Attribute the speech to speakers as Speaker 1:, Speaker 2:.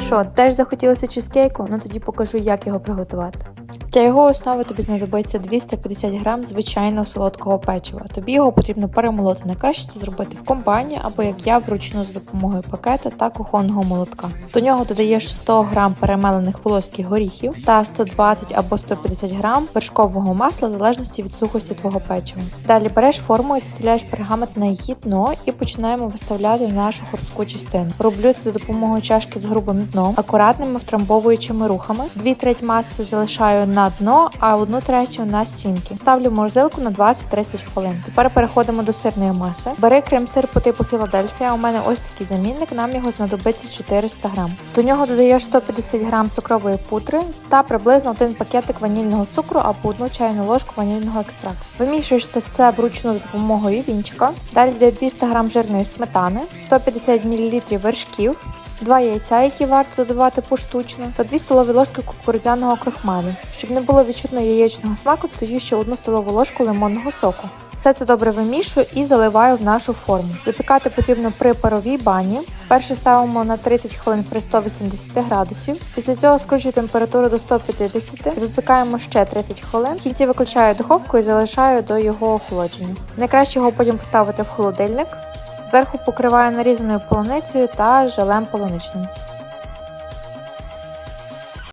Speaker 1: Що, теж захотілося чизкейку? Ну тоді покажу, як його приготувати. Для його основи тобі знадобиться 250 грам звичайного солодкого печива. Тобі його потрібно перемолоти. Найкраще це зробити в комбайні або як я вручну за допомогою пакета та кухонного молотка. До нього додаєш 100 грам перемелених волоських горіхів та 120 або 150 грам вершкового масла в залежності від сухості твого печива. Далі береш форму і застеляєш пергамент на її дно і починаємо виставляти нашу хуртську частину. Роблю це за допомогою чашки з грубим дном, акуратними втрамбовуючими рухами. Дві треть маси залишаю на дно, а одну третю на стінки. Ставлю в морозилку на 20-30 хвилин. Тепер переходимо до сирної маси. Бери крем-сир по типу Філадельфія. У мене ось такий замінник. Нам його знадобиться 400 грам. До нього додаєш 150 грам цукрової пудри та приблизно один пакетик ванільного цукру або одну чайну ложку ванільного екстракту. Вимішуєш це все вручну за допомогою вінчика. Далі йде 200 грам жирної сметани, 150 мл вершків. Два яйця, які варто додавати поштучно, та 2 столові ложки кукурудзяного крохмалю. Щоб не було відчутно яєчного смаку, додаю ще одну столову ложку лимонного соку. Все це добре вимішую і заливаю в нашу форму. Випікати потрібно при паровій бані. Перше ставимо на 30 хвилин при 180 градусів. Після цього скручую температуру до 150 і випікаємо ще 30 хвилин. В кінці виключаю духовку і залишаю до його охолодження. Найкраще його потім поставити в холодильник. Зверху покриваю нарізаною полуницею та желем полуничним.